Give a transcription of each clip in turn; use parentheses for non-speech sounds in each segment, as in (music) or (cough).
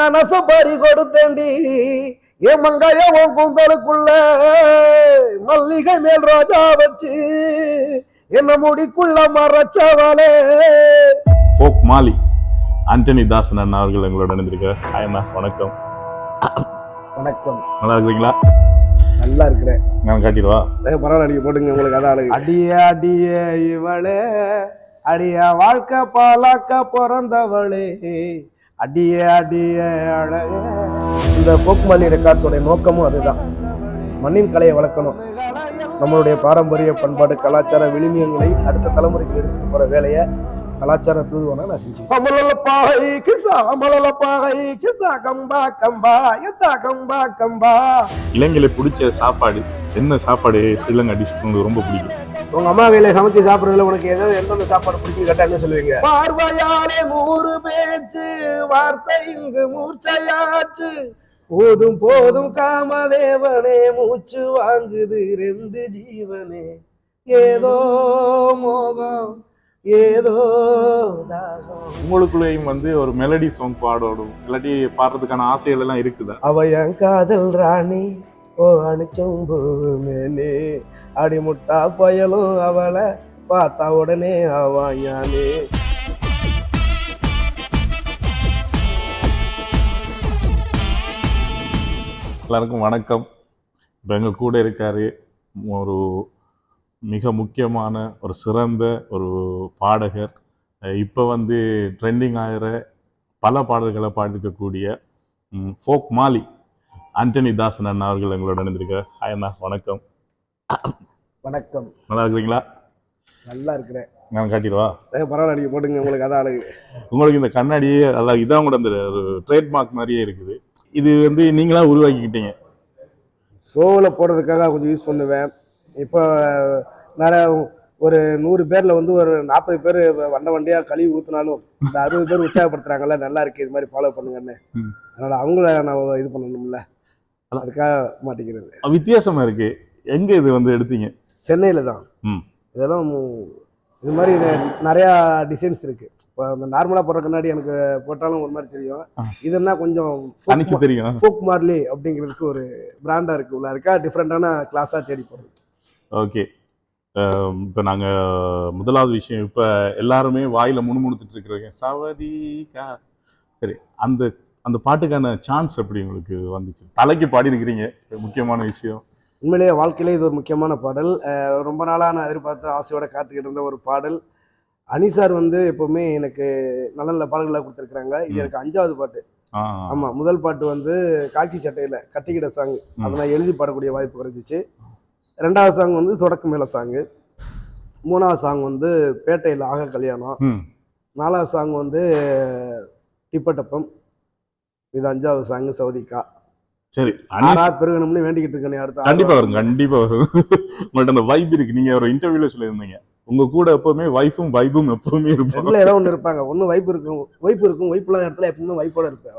மனச பறி கொடுத்தேண்டி என் மங்கைய உன் கூந்தலுக்குள்ள மல்லிகை மேல் ரோஜா வச்சு என்ன முடிக்குள்ள மறைச்சவளே. ஃபோக் மாலி ஆண்டனி தாசன் அண்ணா அவர்கள் எங்களோட இணைந்திருக்க ஹாய் அண்ணா வணக்கம். வணக்கம். நல்லா இருக்கிறீங்களா? நல்லா இருக்கிறேன். நான் காட்டிடுவா? பரவாயில்ல நீங்க போட்டுங்க உங்களுக்கு அதான் அழகு. அடிய அடிய இவளே. அடிய வாழ்க்கை பாலாக்க பிறந்தவளே. அடிய அடிய அழக இந்த போக்குமல்லி ரெக்கார்ட்ஸோட நோக்கமும் அதுதான். மண்ணின் கலையை வளர்க்கணும். நம்மளுடைய பாரம்பரிய பண்பாடு கலாச்சார விழுமியங்களை அடுத்த தலைமுறைக்கு எடுத்துட்டு போற வேலையை கலாச்சார தூதுவனா நான் செஞ்சேன் அமலல பாகை கிசா அமலல பாகை கிசா கம்பா கம்பா எத்தா கம்பா கம்பா. இலங்கையில பிடிச்ச சாப்பாடு என்ன சாப்பாடு ஸ்ரீலங்கா டிஷ் உங்களுக்கு ரொம்ப பிடிக்கும்? உங்க அம்மா கையில சமைச்சு சாப்பிடுறதுல உனக்கு ஏதாவது எந்தெந்த சாப்பாடு பிடிக்கும்? கேட்டா என்ன சொல்லுவீங்க? பார்வையாலே நூறு பேச்சு வார்த்தை இங்கு மூர்ச்சையாச்சு. போதும் போதும் காமதேவனே மூச்சு வாங்குது ரெண்டு ஜீவனே. ஏதோ மோகம் ஏதோ தாகம். உங்களுக்குள்ளேயும் வந்து ஒரு மெலடி சாங் பாடணும். இல்லாட்டி பாடுறதுக்கான ஆசைகள் எல்லாம் இருக்குதா? அவ என் காதல் ராணி ஓ அணிச்சொம்பு மேலே அடிமுட்டா பயலும் அவளை பார்த்தா உடனே அவாயானே எல்லாருக்கும் வணக்கம். இப்போ எங்கள் கூட இருக்காரு ஒரு மிக முக்கியமான ஒரு சிறந்த ஒரு பாடகர். இப்போ வந்து ட்ரெண்டிங் ஆகிற பல பாடல்களை பாடிக்கக்கூடிய ஃபோக் மாலி. ஆண்டனி தாசன் அண்ணா அவர்கள் எங்களோட இணைந்திருக்க ஹாய் அண்ணா வணக்கம். வணக்கம். நல்லா இருக்கிறீங்களா? நல்லா இருக்கிறேன். நான் காட்டிடுவா? பரவாயில்ல நீங்க போட்டுங்க உங்களுக்கு அதான் அழகு. உங்களுக்கு இந்த கண்ணாடியே அதான் இதான் கூட அந்த ஒரு ட்ரேட்மார்க் மாதிரியே இருக்குது. இது வந்து நீங்களா உருவாக்கிக்கிட்டீங்க? ஷோவில் போடுறதுக்காக கொஞ்சம் யூஸ் பண்ணுவேன். இப்போ நிறைய ஒரு நூறு பேர்ல வந்து ஒரு நாற்பது பேர் வண்ட வண்டியா கழுவி ஊத்துனாலும் இந்த அறுபது பேர் உற்சாகப்படுத்துறாங்கல்ல நல்லா இருக்கு இது மாதிரி ஃபாலோ பண்ணுங்கன்னு. அதனால அவங்கள நான் இது பண்ணணும்ல. அதுக்காக மாட்டிக்கிறது. வித்தியாசமா இருக்கு. எங்க இது வந்து எடுத்தீங்க? சென்னையில தான். இதெல்லாம் இது மாதிரி நிறையா டிசைன்ஸ் இருக்கு. இப்போ அந்த நார்மலாக போடுற கண்ணாடி எனக்கு போட்டாலும் ஒரு மாதிரி தெரியும். ஆ. இதுன்னா கொஞ்சம் தனிச்சு தெரியும். ஃபோக் மார்லி அப்படிங்கிறதுக்கு ஒரு பிராண்டா இருக்கு. உள்ள இருக்கா டிஃப்ரெண்டான கிளாஸாக தேடி போடுறது. ஓகே. இப்போ நாங்கள் முதலாவது விஷயம் இப்போ எல்லாருமே வாயில் முணுமுணுத்துட்டு இருக்கிறீங்க சவதிகா சரி அந்த அந்த பாட்டுக்கான சான்ஸ் எப்படி உங்களுக்கு வந்துச்சு? தலைக்கு பாடி இருக்கிறீங்க முக்கியமான விஷயம். உண்மையிலேயே வாழ்க்கையிலே இது ஒரு முக்கியமான பாடல். ரொம்ப நாளாக நான் எதிர்பார்த்து ஆசையோட காத்துக்கிட்டு இருந்த ஒரு பாடல். அனிசார் வந்து எப்பவுமே எனக்கு நல்ல நல்ல பாடல்களாக கொடுத்துருக்குறாங்க. இது. எனக்கு அஞ்சாவது பாட்டு. ஆ ஆமா முதல் பாட்டு வந்து காக்கி சட்டையில கட்டிக்கிட சாங் ம். அதை நான் எழுதி பாடக்கூடிய வாய்ப்பு கிடைச்சிச்சு ரெண்டாவது சாங் வந்து சொடக்கு மேல சாங்கு மூணாவது சாங் வந்து பேட்டையில் ஆக கல்யாணம். நாலாவது சாங் வந்து டிப்பட்டப்பம் இது அஞ்சாவது சாங் சவுதிக்கா சரி ஆறா பெருகணும்னு வேண்டிக்கிட்டு இருக்கேன் அடுத்த கண்டிப்பா வரும் கண்டிப்பா வரும். உங்கள்ட்ட அந்த வைப் இருக்கு. நீங்க ஒரு இன்டர்வியூல சொல்லியிருந்தீங்க. உங்க கூட எப்பவுமே வைஃபும் வைபும் எப்பவுமே இருப்பாங்க ரெண்டுல ஏதோ ஒன்று இருப்பாங்க. ஒன்று வைப்பு இருக்கும் வைப்பு இருக்கும். வைப்பு இல்லாத இடத்துல எப்பவுமே வைப்போட இருப்பேன்.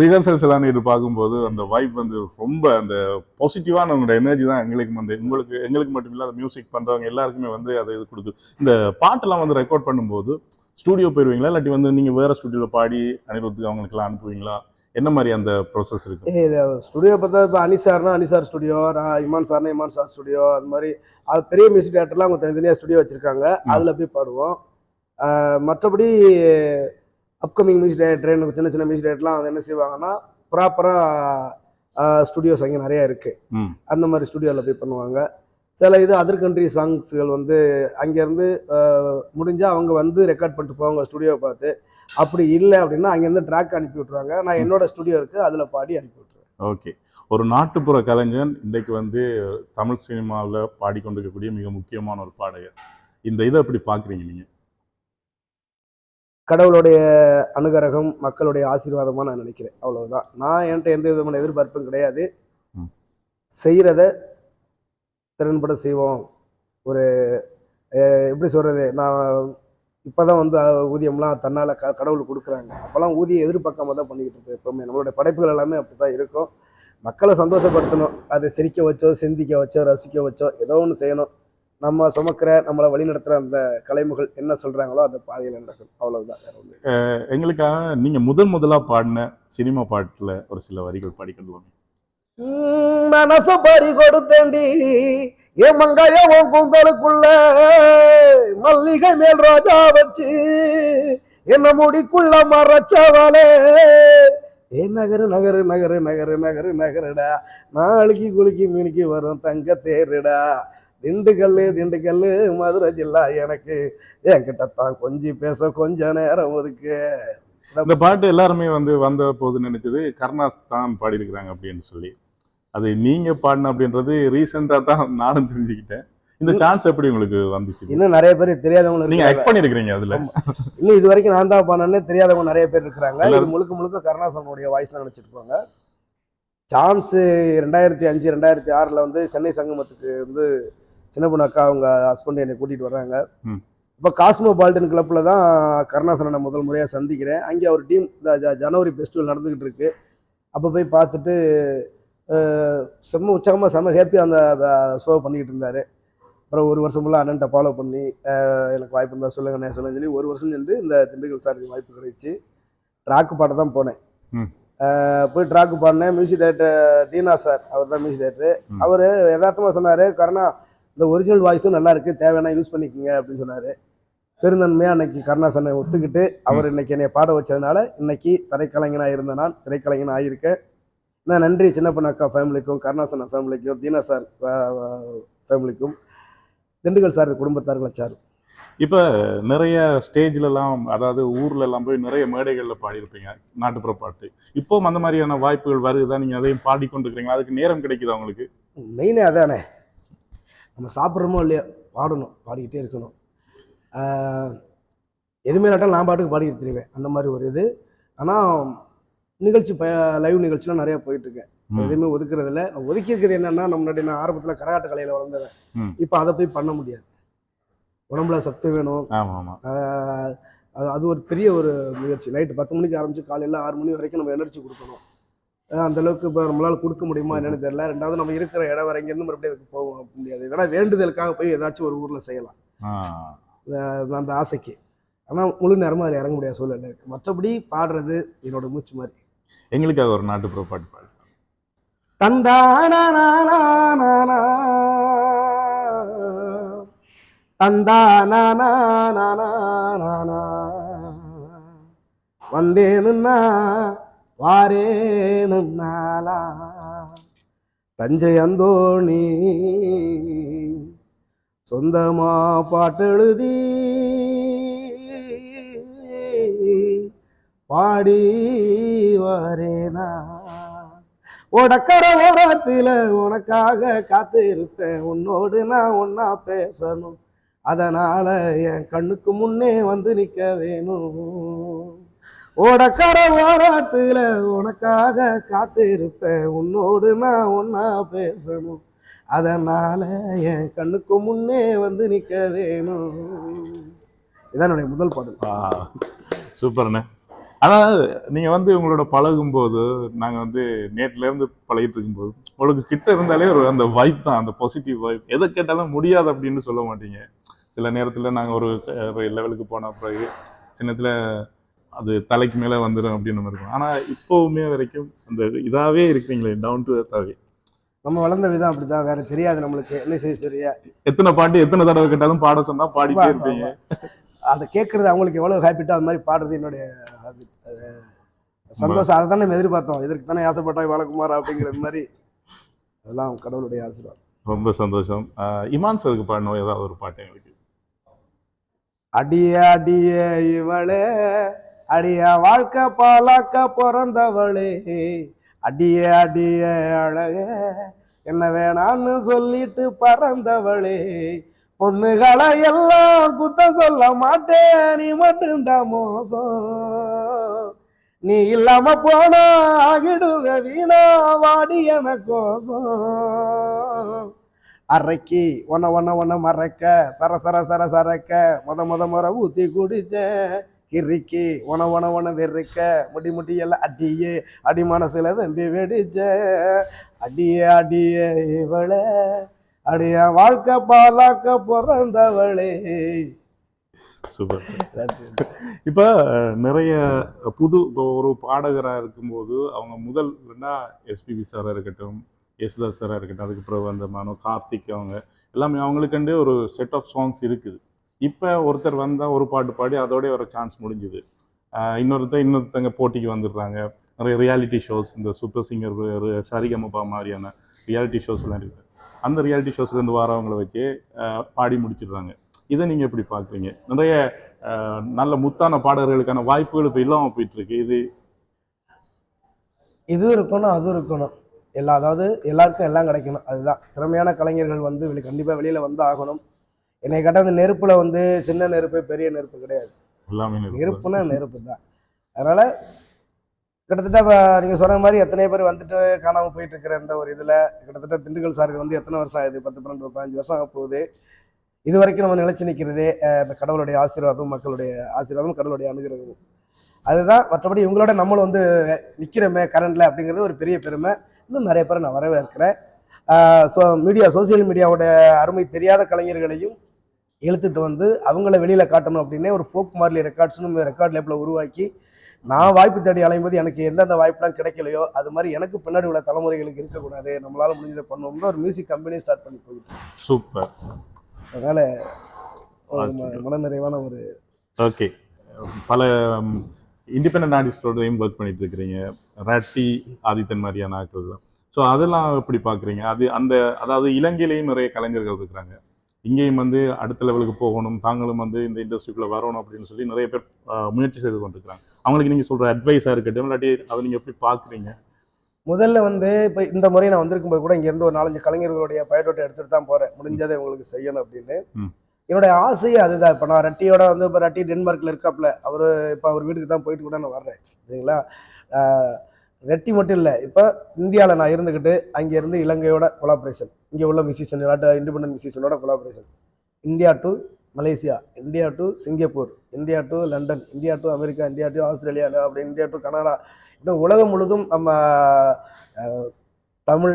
ரிஹர்சல்ஸ் எல்லாம் நீங்க பார்க்கும்போது அந்த வைப் வந்து ரொம்ப அந்த பாசிட்டிவான உங்களோட எனர்ஜி தான் எங்களுக்கு வந்து. உங்களுக்கு எங்களுக்கு மட்டும் இல்ல மியூசிக் பண்றவங்க எல்லாருக்குமே வந்து அது இது கொடுக்குது. இந்த பாட்டெல்லாம் வந்து ரெக்கார்ட் பண்ணும்போது ஸ்டூடியோ போயிருவீங்களா? இல்லாட்டி வந்து நீங்க வேற ஸ்டுடியோல பாடி அனிருத்துக்கு அவங்களுக்குலாம் அனுப்புவீங்களா? என்ன மாதிரி அந்த ப்ரோசஸ் இருக்கு? ஏய், இது ஸ்டுடியோ பார்த்தா இப்போ அனிசார்னா அனிசார் ஸ்டுடியோ இமான் சார்னா இமான் சார் ஸ்டுடியோ அது மாதிரி அது பெரிய மியூசிக் டேரக்டர்லாம் அவங்க தனித்தனியாக ஸ்டுடியோ வச்சிருக்காங்க. அதில் போய் பாடுவோம். மற்றபடி அப்கமிங் மியூசிக் டேரக்டர் சின்ன சின்ன மியூசிக் டேரக்டர்லாம் அவங்க என்ன செய்வாங்கன்னா ப்ராப்பராக ஸ்டுடியோஸ் அங்கே நிறையா இருக்குது அந்த மாதிரி ஸ்டுடியோவில் போய் பண்ணுவாங்க. சில இது அதர் கண்ட்ரி சாங்ஸ்கள் வந்து அங்கேருந்து முடிஞ்சால் அவங்க வந்து ரெக்கார்ட் பண்ணிட்டு போவாங்க ஸ்டுடியோவை பார்த்து. அப்படி இல்லை அப்படின்னா அங்கேருந்து ட்ராக் அனுப்பி விட்ருவாங்க நான் என்னோட ஸ்டுடியோ இருக்குது அதில் பாடி அனுப்பி விட்ருவேன் ஓகே. ஒரு நாட்டுப்புற கலைஞன் இன்றைக்கு வந்து தமிழ் சினிமாவில் பாடிக்கொண்டிருக்கக்கூடிய மிக முக்கியமான ஒரு பாடகர். இந்த இதை எப்படி பார்க்குறீங்க நீங்கள் கடவுளுடைய அனுகிரகம் மக்களுடைய ஆசீர்வாதமாக நான் நினைக்கிறேன். அவ்வளவுதான். நான் என்கிட்ட எந்த விதமான எதிர்பார்ப்பும் கிடையாது. செய்கிறத திறன்பட செய்வோம். ஒரு எப்படி சொல்கிறது நான் இப்போ தான் வந்து ஊதியம்லாம் தன்னால் க கடவுள் கொடுக்குறாங்க. அப்போல்லாம் ஊதியம் எதிர்பார்க்காம தான் பண்ணிக்கிட்டு இருப்போம் எப்போவுமே. நம்மளுடைய படைப்புகள் எல்லாமே அப்படி தான் இருக்கும். மக்களை சந்தோஷப்படுத்தணும். அதை சிரிக்க வச்சோ சிந்திக்க வச்சோ ரசிக்க வச்சோ ஏதோ ஒன்று செய்யணும். நம்ம சுமக்கிற நம்மளை வழிநடத்துகிற அந்த கலைமுகள் என்ன சொல்கிறாங்களோ அந்த பாதையில் நடக்கும் அவ்வளவுதான். எங்களுக்காக நீங்கள் முதல் முதலாக பாடின சினிமா பாட்டில் ஒரு சில வரிகள் படிக்கணும் மனச பறி கொடுத்தேண்டி என் மங்காய உன் கூந்தலுக்குள்ள மல்லிகை மேல் ராஜா வச்சு என்ன முடிக்குள்ள மறைச்சவளே. ஏ நகரு நகரு நகரு நகரு நகரு நகருடா. நாளைக்கு குளிக்கு மீனுக்கு வரும் தங்க தேருடா. திண்டுக்கல் திண்டுக்கல் மதுரை ஜில்லா எனக்கு. என்கிட்ட தான் கொஞ்சி பேச கொஞ்ச நேரம் ஒதுக்கு. இந்த பாட்டு எல்லாருமே வந்து வந்த போது நினைச்சது கருணாஸ் தான் பாடியிருக்கிறாங்க அப்படின்னு சொல்லி. அது நீங்க பாடின அப்படின்றது ரீசெண்டா தான் நானும் தெரிஞ்சுக்கிட்டேன். இந்த சான்ஸ் எப்படி உங்களுக்கு வந்துச்சு? இன்னும் நிறைய பேர் தெரியாதவங்க நீங்க. ஆக்ட் பண்ணிருக்கீங்க அதுல. இன்னும் இது வரைக்கும் நான் தான் பண்ணேன்னு தெரியாதவங்க நிறைய பேர் இருக்கிறாங்க. இது. முழுக்க முழுக்க கருணாசனுடைய வாய்ஸ் தான் நினைச்சிட்டு இருப்பாங்க சான்ஸ் ரெண்டாயிரத்தி அஞ்சு ரெண்டாயிரத்தி ஆறுல வந்து சென்னை சங்கமத்துக்கு வந்து சின்ன பொண்ணு அக்கா அவங்க ஹஸ்பண்ட் என்னை கூட்டிட்டு வர்றாங்க. இப்போ காஸ்மோ பால்டன் கிளப்ல தான் கருணாசனை நான் முதல் முறையாக சந்திக்கிறேன். அங்கே அவர் டீம் ஜனவரி ஃபெஸ்டிவல் நடந்துகிட்டு இருக்கு. அப்போ போய் பார்த்துட்டு செம்ம உற்சாகமாக செம்ம ஹேப்பியாக அந்த ஷோ பண்ணிக்கிட்டு இருந்தார். அப்புறம் ஒரு வருஷம் ஃபுல்லாக அண்ணன்ட்ட ஃபாலோ பண்ணி எனக்கு வாய்ப்பு இருந்தால் சொல்லுங்கண்ணே சொல்லுங்க சொல்லி ஒரு வருஷம் சென்று இந்த திண்டுக்கல் சாருக்கு வாய்ப்பு கிடைச்சு. ட்ராக்கு பாட தான் போனேன். போய் ட்ராக்கு பாடினேன். மியூசிக் டைரக்டர் தீனா சார் அவர் தான் மியூசிக் டைரக்டர். அவர் யதார்த்தமாக சொன்னார் கருணா இந்த ஒரிஜினல் வாய்ஸும் நல்லா இருக்கு தேவையான யூஸ் பண்ணிக்கோங்க அப்படின்னு சொன்னார். பெருந்தன்மையாக அன்னைக்கு கருணாசனை ஒத்துக்கிட்டு அவர் இன்னைக்கு என்னை பாட வச்சதுனால இன்னைக்கு திரைக்கலைஞனாக இருந்த நான் திரைக்கலைஞனாக ஆகியிருக்கேன் நான் நன்றி. சின்ன பொண்ணு அக்கா ஃபேமிலிக்கும் கருணாசன ஃபேமிலிக்கும் தீனா சார் ஃபேமிலிக்கும் திண்டுக்கல் சார் குடும்பத்தார்கள் சார். இப்ப நிறைய ஸ்டேஜ்ல எல்லாம் அதாவது ஊர்ல எல்லாம் போய் நிறைய மேடைகள்ல பாடியிருப்பீங்க நாட்டுப்புற பாட்டு. இப்போவும் அந்த மாதிரியான வாய்ப்புகள் வருதா நீங்க அதையும் பாடிக்கொண்டு இருக்கிறீங்களா அதுக்கு நேரம் கிடைக்குதா உங்களுக்கு? மெயினே அதானே. நம்ம சாப்பிட்றோமோ இல்லையோ பாடணும் பாடிக்கிட்டே இருக்கணும். எதுவுமே இல்லாட்டாலும் நான் பாட்டுக்கு பாடிக்கிட்டு தெரிவேன். அந்த மாதிரி ஒரு இது. ஆனால் நிகழ்ச்சி ப லைவ் நிகழ்ச்சிலாம் நிறைய போயிட்டுருக்கேன். எதுவுமே ஒதுக்குறது இல்லை நான் ஒதுக்கி இருக்கிறது என்னன்னா நம்ம முன்னாடி நான் ஆரம்பத்தில் கரகாட்ட கலையில் வளர்ந்தவன். ம். இப்போ அதை போய் பண்ண முடியாது. உடம்புல சத்து வேணும். அது அது ஒரு பெரிய ஒரு முயற்சி. நைட்டு பத்து மணிக்கு ஆரம்பிச்சு காலையில் ஆறு மணி வரைக்கும் நம்ம எனர்ஜி கொடுக்கணும். அந்த அளவுக்கு இப்போ நம்மளால் கொடுக்க முடியுமா என்னன்னு தெரியல. ரெண்டாவது நம்ம இருக்கிற இடம் வரை இங்கேருந்து மறுபடியும் அதுக்கு போக முடியாது. இல்லைனா வேண்டுதலுக்காக போய் ஏதாச்சும் ஒரு ஊரில் செய்யலாம். அந்த ஆசைக்கு. ஆனால் முழு நேரமாக அதில் இறங்க முடியாத சூழ்நிலை இருக்குது மற்றபடி பாடுறது என்னோட மூச்சு மாதிரி. எங்களுக்காக ஒரு நாட்டுப்புற பாட்டு பாடு. தந்தானா தந்தானா வந்தேனுன்னா வாரேனுன்னாலா தஞ்சை அந்தோணி சொந்தமா பாட்டெழுதி பாடி வரேனா. உடக்கர ஓரத்தில் உனக்காக காத்து இருப்பேன் உன்னோடு நான் ஒன்னா பேசணும். அதனால என் கண்ணுக்கு முன்னே வந்து நிக்க வேணும். ஓடக்கர ஓரத்துல உனக்காக காத்து இருப்பேன் உன்னோடு நான் ஒன்னா பேசணும். அதனால என் கண்ணுக்கு முன்னே வந்து நிக்க வேணும். இதான் என்னுடைய முதல் பாடல். சூப்பர்ண்ணே. ஆனா நீங்க வந்து உங்களோட பழகும் போது நாங்க வந்து நேட்ல இருந்து பழகிட்டு இருக்கும்போது உங்களுக்கு கிட்ட இருந்தாலே ஒரு அந்த வைப் தான் அந்த பாசிட்டிவ் வைப் எதை கேட்டாலும் முடியாது அப்படின்னு சொல்ல மாட்டீங்க. சில நேரத்துல நாங்க ஒரு லெவலுக்கு போன பிறகு சின்னத்துல அது தலைக்கு மேல வந்துடும் அப்படின்னு இருக்கும். ஆனா இப்போவுமே வரைக்கும் அந்த இதாவே இருக்கீங்களே டவுன் டு எர்த்தாவே நம்ம வளர்ந்த விதம் அப்படிதான். வேற தெரியாது நம்மளுக்கு. என்ன செய்ய சரியா? எத்தனை பாட்டு எத்தனை தடவை கேட்டாலும் பாட சொன்னா பாடிட்டே இருப்பீங்க. அதை கேட்கறது அவங்களுக்கு எவ்வளவு ஹாப்பிட்டோ அது மாதிரி பாடுறது என்னுடைய சந்தோஷம். அதை தானே நம்ம எதிர்பார்த்தோம். இதற்கு தானே ஆசைப்பட்டோம் வளக்குமார் அப்படிங்கிறது மாதிரி. அதெல்லாம் கடவுளுடைய ஆசீர்வாதம். ரொம்ப சந்தோஷம். இமான் சருக்கு பாடணும் ஏதாவது ஒரு பாட்டு எங்களுக்கு அடிய அடிய இவளே அடிய வாழ்க்கை பாலாக்க பிறந்தவளே அடிய அடிய அழக என்ன வேணான்னு சொல்லிட்டு பறந்தவளே பொண்ணுகளை எல்லாம் குத்தம் சொல்ல மாட்டேன் நீ மட்டும்தான் மோசம். நீ இல்லாம போனா ஆகிடுவ வீணா வாடி எனக்கோசம் அரைக்கி ஒன்ன ஒன்ன ஒன்ன மறக்க சர சர சர சரக்க முத முத முறை ஊத்தி குடிச்ச. கிறுக்கி உன உன உன வெறுக்க முடி முடி எல்லாம் அடியே அடி மனசுல வெம்பி வெடிச்ச. அடியே அடியே இவளே அடிய வாழ்க்கை பாலாக்க பிறந்தவளே. சூப்பர் இப்போ நிறைய புது இப்போ ஒரு பாடகராக இருக்கும்போது அவங்க முதல் வேணா எஸ்பிபி சாராக இருக்கட்டும் யேசுதாஸ் சாராக இருக்கட்டும் அதுக்கு பிறகு வந்த மனோ கார்த்திக் அவங்க எல்லாமே அவங்களுக்குண்டே ஒரு செட் ஆஃப் சாங்ஸ் இருக்குது. இப்போ ஒருத்தர் வந்தால் ஒரு பாட்டு பாடி அதோடய ஒரு சான்ஸ் முடிஞ்சுது. இன்னொருத்தர் இன்னொருத்தங்க போட்டிக்கு வந்துடுறாங்க. நிறைய ரியாலிட்டி ஷோஸ் இந்த சூப்பர் சிங்கர் சரிகமபா மாதிரியான ரியாலிட்டி ஷோஸ்லாம் இருக்குது அந்த ரியாலிட்டி ஷோஸ்லேருந்து வரவங்கள வச்சு பாடி முடிச்சிடுறாங்க. இதை நீங்கள் எப்படி பார்க்குறீங்க நிறைய நல்ல முத்தான பாடகர்களுக்கான வாய்ப்புகள் இப்போ இல்லாமல் போயிட்டு இருக்கு இது இதுவும் இருக்கணும் அதுவும் இருக்கணும். எல்லா அதாவது எல்லாருக்கும் எல்லாம் கிடைக்கணும். அதுதான். திறமையான கலைஞர்கள் வந்து வெளி கண்டிப்பாக வெளியில் வந்து ஆகணும். என்னை கேட்டால் அந்த நெருப்பில் வந்து சின்ன நெருப்பு பெரிய நெருப்பு கிடையாது. நெருப்புனா நெருப்பு தான். அதனால் கிட்டத்தட்ட நீங்கள் சொன்ன மாதிரி எத்தனை பேர் வந்துட்டு காணாமல் போயிட்டு இருக்கிற இந்த ஒரு இதில் கிட்டத்தட்ட திண்டுக்கல் சாருக்கு வந்து எத்தனை வருஷம் ஆகுது? பத்து பன்னெண்டு பதினஞ்சு வருஷம் ஆக போகுது இது வரைக்கும் நம்ம நிலச்சி நிற்கிறதே கடவுளுடைய ஆசீர்வாதம் மக்களுடைய ஆசீர்வாதம் கடவுளுடைய அனுகிரகமும் அதுதான் மற்றபடி இவங்களோட நம்மளும் வந்து நிற்கிறோமே கரண்டில் அப்படிங்கிறது ஒரு பெரிய பெருமை. இன்னும் நிறைய பேரை நான் வரவேற்கிறேன். ஸோ மீடியா சோசியல் மீடியாவோட அருமை தெரியாத கலைஞர்களையும் இழுத்துட்டு வந்து அவங்கள வெளியில் காட்டணும் அப்படின்னே ஒரு ஃபோக் மார்லி ரெக்கார்ட்ஸ்னு ரெக்கார்ட் லேப்பில் உருவாக்கி நான் வாய்ப்பு தேடி அலையும்போது எனக்கு எந்தெந்த வாய்ப்புலாம் கிடைக்கலையோ அது மாதிரி எனக்கு பின்னாடி உள்ள தலைமுறைகளுக்கு இருக்கக்கூடாது. நம்மளால முடிஞ்சதை பண்ணோம்னா ஒரு மியூசிக் கம்பெனி ஸ்டார்ட் பண்ணி போகுது. சூப்பர் அதனால ஒரு ம- மனநிறைவான ஒரு ஓகே. பல இண்டிபெண்ட் ஆர்டிஸ்டோடையும் ஒர்க் பண்ணிட்டு இருக்கிறீங்க ராட்டி ஆதித்தன் மாதிரியான ஆட்கள் தான் ஸோ அதெல்லாம் எப்படி பார்க்குறீங்க அது அந்த அதாவது இலங்கையிலையும் நிறைய கலைஞர்கள் இருக்கிறாங்க. இங்கேயும் வந்து அடுத்த லெவலுக்கு போகணும். தாங்களும் வந்து இந்த இண்டஸ்ட்ரிக்குள்ளே வரணும் அப்படின்னு சொல்லி நிறைய பேர் முயற்சி செய்து கொண்டிருக்கிறாங்க. அவங்களுக்கு நீங்கள் சொல்கிற அட்வைஸாக இருக்கட்டும் இல்லாட்டி அதை நீங்கள் எப்படி பார்க்குறீங்க முதல்ல வந்து இப்போ இந்த முறை நான் வந்திருக்கும் போது கூட இங்கேருந்து ஒரு நாலஞ்சு கலைஞர்களுடைய பயோடோட்டை எடுத்துகிட்டு தான் போகிறேன் முடிஞ்சதை உங்களுக்கு செய்யணும் அப்படின்னு. என்னுடைய ஆசையே அதுதான். இப்போ நான் ரட்டியோட வந்து இப்போ ரட்டி டென்மார்க்கில் இருக்காப்புல அவர் இப்போ அவர் வீட்டுக்கு தான் போயிட்டு கூட நான் வர்றேன். சரிங்களா? ரெட்டி மட்டும் இல்லை. இப்போ இந்தியாவில் நான் இருந்துக்கிட்டு அங்கேருந்து இலங்கையோட கொலாபரேஷன் இங்கே உள்ள மியூசிஷியன் நாட்டு independent மியூசிஷியனோட collaboration India to Malaysia India to Singapore India to London India to America India to Australia அப்படி இந்தியா டு கனடா இன்னும் உலகம் முழுதும் நம்ம தமிழ்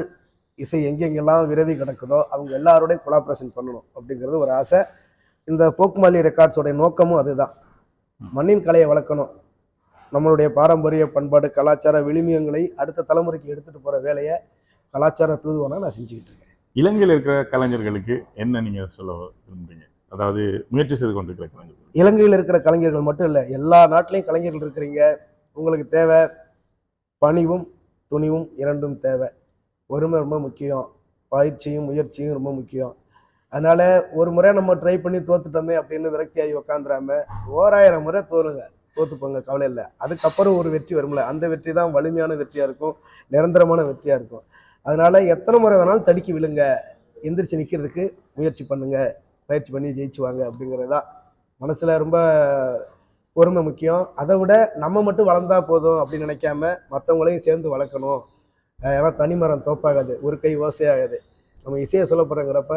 இசை எங்கெங்கெல்லாம் விரவி கிடக்குதோ அவங்க எல்லாரோடையும் கொலாபரேஷன் பண்ணணும் அப்படிங்கிறது ஒரு ஆசை. இந்த போக்மாலி ரெக்கார்ட்ஸோடைய நோக்கமும் அதுதான். மண்ணின் கலையை வளர்க்கணும். நம்மளுடைய பாரம்பரிய பண்பாடு கலாச்சார விழுமியங்களை அடுத்த தலைமுறைக்கு எடுத்துகிட்டு போகிற வேலையை கலாச்சார தூதுவனா நான் செஞ்சுக்கிட்டு இருக்கேன். இலங்கையில் இருக்கிற கலைஞர்களுக்கு என்ன நீங்கள் சொல்ல விரும்புறீங்க? அதாவது முயற்சி செய்து கொண்டிருக்கிற கலைஞர்கள். இலங்கையில் இருக்கிற கலைஞர்கள் மட்டும் இல்லை எல்லா நாட்டிலையும் கலைஞர்கள் இருக்கிறீங்க. உங்களுக்கு தேவை பணிவும் துணிவும் இரண்டும் தேவை. பொறுமை ரொம்ப முக்கியம். பயிற்சியும் முயற்சியும் ரொம்ப முக்கியம். அதனால ஒரு முறை நம்ம ட்ரை பண்ணி தோத்துட்டோமே அப்படின்னு விரக்தியாகி உக்காந்துராம ஓராயிரம் முறை தோறுங்க தோத்துப்போங்க கவலை இல்லை. அதுக்கப்புறம் ஒரு வெற்றி வரும்ல. அந்த வெற்றி தான் வலிமையான வெற்றியாக இருக்கும் நிரந்தரமான வெற்றியாக இருக்கும். அதனால எத்தனை முறை வேணாலும் தடுக்கி விழுங்க. எந்திரிச்சு நிற்கிறதுக்கு முயற்சி பண்ணுங்க. பயிற்சி பண்ணி ஜெயிச்சுவாங்க அப்படிங்கிறது தான் மனசில் ரொம்ப பொறுமை முக்கியம். அதை விட நம்ம மட்டும் வளர்ந்தா போதும் அப்படின்னு நினைக்காம மற்றவங்களையும் சேர்ந்து வளர்க்கணும். ஏன்னா தனிமரம் தோப்பாகாது. ஒரு கை ஓசையாகாது. நம்ம இசையை சொல்ல போகிறோங்கிறப்ப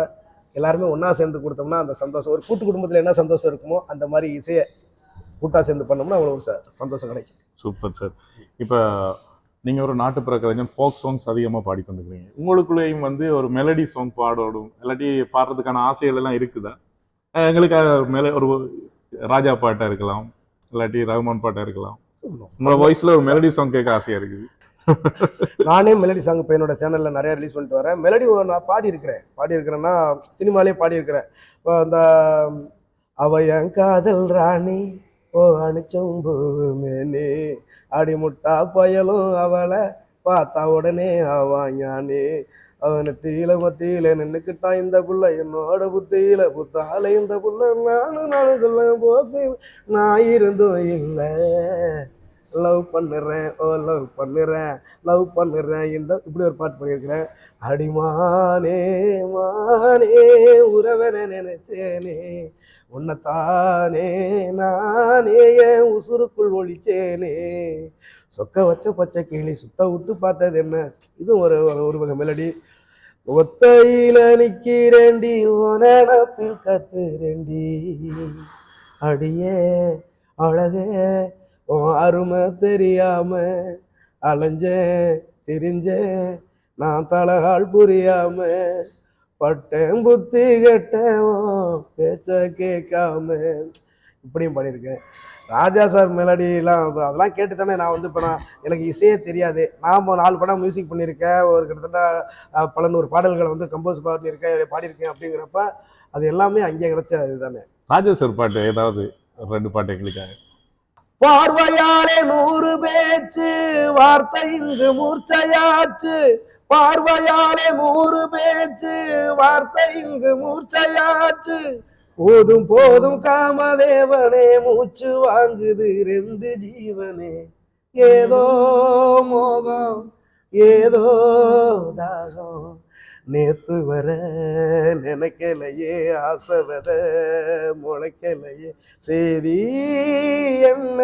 எல்லாருமே ஒன்றா சேர்ந்து கொடுத்தோம்னா அந்த சந்தோஷம் ஒரு கூட்டு குடும்பத்தில் என்ன சந்தோஷம் இருக்குமோ அந்த மாதிரி இசையை கூட்டாக சேர்ந்து பண்ணோம்னா அவ்வளோ ஒரு ச- சந்தோஷம் கிடைக்கும். Super sir. இப்போ நீங்கள் ஒரு நாட்டுப்புற கலைஞர் ஃபோக் சாங்ஸ் அதிகமாக பாடிக்கொண்டிருக்கிறீங்க உங்களுக்குள்ளேயும் வந்து ஒரு மெலடி சாங் பாடணும் இல்லாட்டி பாடுறதுக்கான ஆசைகள் எல்லாம் இருக்குதா? எங்களுக்கு அஹ், மெல ஒரு ராஜா பாட்டாக இருக்கலாம் இல்லாட்டி ரகுமான் பாட்டாக இருக்கலாம். உங்களோட வாய்ஸில் ஒரு மெலடி சாங் கேட்க ஆசையாக இருக்குது. நானே மெலடி சாங் இப்போ என்னோட சேனலில் நிறைய ரிலீஸ் பண்ணிட்டு வரேன். மெலடி நான் பாடியிருக்கிறேன். பாடியிருக்கிறேன்னா சினிமாலே பாடியிருக்கிறேன். இப்போ அந்த அவ என் காதல் ராணி ஓ அணிச்சொம்புமேனே அடி முட்டா பயலும் அவளை பார்த்தா உடனே அவாஞானே அவனை தீல மத்தியில நின்னுக்கிட்டான் இந்த புள்ள. என்னோட புத்தியில புத்தால இந்த புள்ள. நானும் நானும் சொல்ல போது நான் இருந்தும் இல்லை. லவ் பண்ணுறேன் ஓ லவ் பண்ணுறேன் லவ் பண்ணுறேன். இந்த இப்படி ஒரு பாட்டு பண்ணியிருக்கிறேன் அடிமானே மானே உறவனை நினைச்சேனே. உன்னைத்தானே நானே என் உசுருக்குள் ஒழிச்சேனே சொக்க வச்ச பச்சை கிளி சுத்த விட்டு பார்த்தது என்ன? இதுவும் ஒரு ஒரு வகை மெலடி ஒத்தையில நிக்கிறேண்டி உனப்பில் கத்துறேண்டி அடியே அழகே உன் அருமை தெரியாம அலைஞ்சேன் திரிஞ்சேன் நான் தலகால் புரியாம பட்டேன் புத்தி கெட்டேன் பேச்ச கேட்காம. இப்படியும் பாடியிருக்கேன். ராஜா சார் மெலடிலாம் அதெல்லாம் கேட்டு தானே நான் வந்து இப்போ நான் எனக்கு இசையே தெரியாது. நான் நாலு படம் மியூசிக் பண்ணியிருக்கேன். ஒரு கிட்டத்தட்ட பல நூறு பாடல்களை வந்து கம்போஸ் பண்ணியிருக்கேன் பாடியிருக்கேன் அப்படிங்கிறப்ப அது எல்லாமே அங்கே கிடைச்ச இதுதானே. ராஜா சார் பாட்டு ஏதாவது ரெண்டு பாட்டு எங்களுக்காக. பார்வையாலே நூறு பேச்சு வார்த்தை இங்கு மூர்ச்சையாச்சு. பார்வையாலே நூறு பேச்சு வார்த்தை இங்கு மூர்ச்சையாச்சு. போதும் போதும் காமதேவனே மூச்சு வாங்குது ரெண்டு ஜீவனே. ஏதோ மோகம் ஏதோ தாகம். நேத்து வர நினைக்கலையே ஆசை வர முளைக்கலையே. சரி என்ன?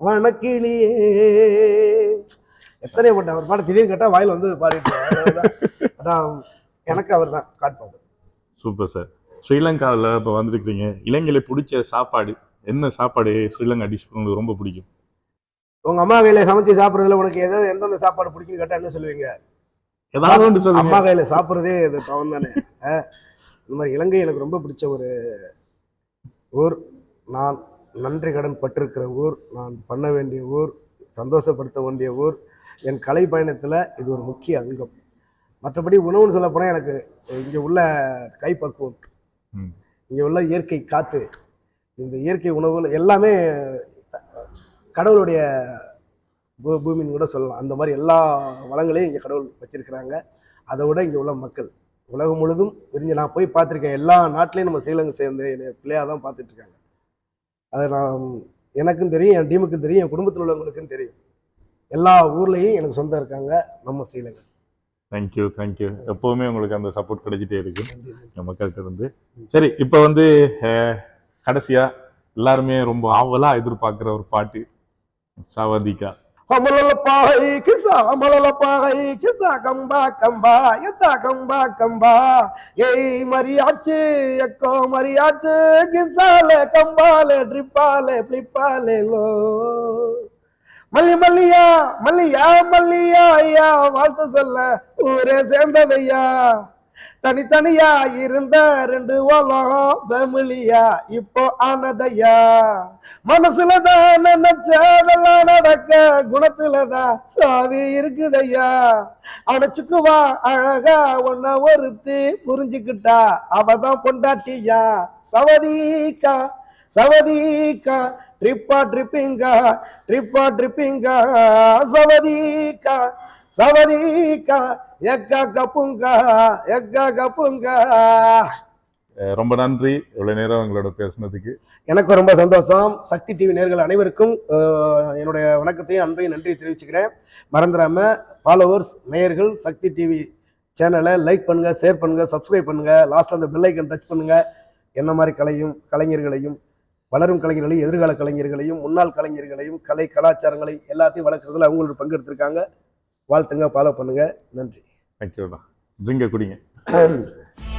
வணக்கிளியே எத்தனை பட்ட அவர் பாட்டு திடீர்னு கேட்டால் வாயில் வந்து பாடிட்டு அதான் எனக்கு அவர் தான் காட்பாடு சூப்பர் சார் ஸ்ரீலங்காவில் இப்போ வந்திருக்கிறீங்க. இலங்கையில பிடிச்ச சாப்பாடு என்ன சாப்பாடு ஸ்ரீலங்கா டிஷ் உங்களுக்கு ரொம்ப பிடிக்கும்? உங்க அம்மா கையில சமைச்சு சாப்பிடுறதுல உனக்கு ஏதோ எந்தெந்த சாப்பாடு பிடிக்குன்னு கேட்டா என்ன சொல்லுவீங்க? ஏதாவது ஒன்று அம்மா சொல்லுங்க கையில சாப்பிட்றதே இது தவம் தானே. இந்த மாதிரி இலங்கை எனக்கு ரொம்ப பிடிச்ச ஒரு ஊர். நான் நன்றி கடன் பட்டிருக்கிற ஊர். நான் பண்ண வேண்டிய ஊர் சந்தோஷப்படுத்த வேண்டிய ஊர். என் கலை பயணத்தில் இது ஒரு முக்கிய அங்கம். மற்றபடி உணவுன்னு சொல்ல போனால் எனக்கு இங்கே உள்ள கைப்பக்குவம். இங்கே உள்ள இயற்கை காற்று இந்த இயற்கை உணவுகள் எல்லாமே கடவுளுடைய பூமின்னு கூட சொல்லலாம். அந்த மாதிரி எல்லா வளங்களையும் இங்கே கடவுள் வச்சிருக்கிறாங்க. அதை விட இங்கே உள்ள மக்கள் உலகம் முழுதும் விரிஞ்சு நான் போய் பார்த்துருக்கேன். எல்லா நாட்டிலையும் நம்ம ஸ்ரீலங்கா சேர்ந்து என்னை பிள்ளையாக தான் பார்த்துட்டு இருக்காங்க அதை நான் எனக்கும் தெரியும் என் டீமுக்கும் தெரியும் என் குடும்பத்தில் உள்ளவங்களுக்கும் தெரியும். எல்லா ஊர்லேயும் எனக்கு சொந்தம் இருக்காங்க நம்ம ஸ்ரீலங்கா. தேங்க்யூ தேங்க்யூ எப்போவுமே உங்களுக்கு அந்த சப்போர்ட் கிடைச்சிட்டே இருக்கு. நம்ம மக்கள்கிட்ட இருந்து சரி இப்போ வந்து கடைசியா எல்லாருமே ரொம்ப ஆவலா எதிர்பார்க்குற ஒரு பாட்டு சவதிகா. அமலல பாய் கிசா அமலல கிசா கம்பா கம்பா எத்தா கம்பா கம்பா. ஏய் மரியாச்சு எக்கோ மரியாச்சு கிசாலே கம்பாலே ட்ரிப்பாலே பிளிப்பாலே லோ. மல்லி மல்லியா மல்லியா மல்லியா ஐயா வாழ்த்து சொல்ல ஊரே சேர்ந்ததையா? தனித்தனியா இருந்த ரெண்டு உலகம் ஃபேமிலியா இப்போ ஆனதையா? மனசுலதான் நினைச்சதெல்லாம் நடக்க குணத்துலதான் சாவி இருக்குதையா? அணைச்சுக்குவா அழகா ஒன்ன ஒருத்தி புரிஞ்சுக்கிட்டா அவதான் பொண்டாட்டியா? சவதீக்கா சவதீக்கா ட்ரிப்பா ட்ரிப்பிங்கா ட்ரிப்பா ட்ரிப்பிங்கா சவதீக்கா சவதீக்கா எக்கா கப்புங்கா எக்கா கப்புங்கா ரொம்ப நன்றி. இவ்வளவு நேரம் உங்களோட பேசுனதுக்கு. எனக்கு ரொம்ப சந்தோஷம். சக்தி டிவி நேர்கள் அனைவருக்கும் என்னுடைய வணக்கத்தையும் அன்பையும் நன்றி தெரிவிச்சுக்கிறேன். மறந்துடாம ஃபாலோவர்ஸ் நேயர்கள் சக்தி டிவி சேனலை லைக் பண்ணுங்க ஷேர் பண்ணுங்க சப்ஸ்கிரைப் பண்ணுங்க. லாஸ்ட்ல அந்த பெல் ஐக்கன் டச் பண்ணுங்க. என்ன மாதிரி கலையும் கலைஞர்களையும் வளரும் கலைஞர்களையும் எதிர்கால கலைஞர்களையும் முன்னாள் கலைஞர்களையும் கலை கலாச்சாரங்களையும் எல்லாத்தையும் வளர்க்குறதுல அவங்களோட பங்கெடுத்திருக்காங்க வாழ்த்துங்க ஃபாலோ பண்ணுங்க. நன்றி. தேங்க்யூடா ட்ரிங்க குடிங்க. (coughs)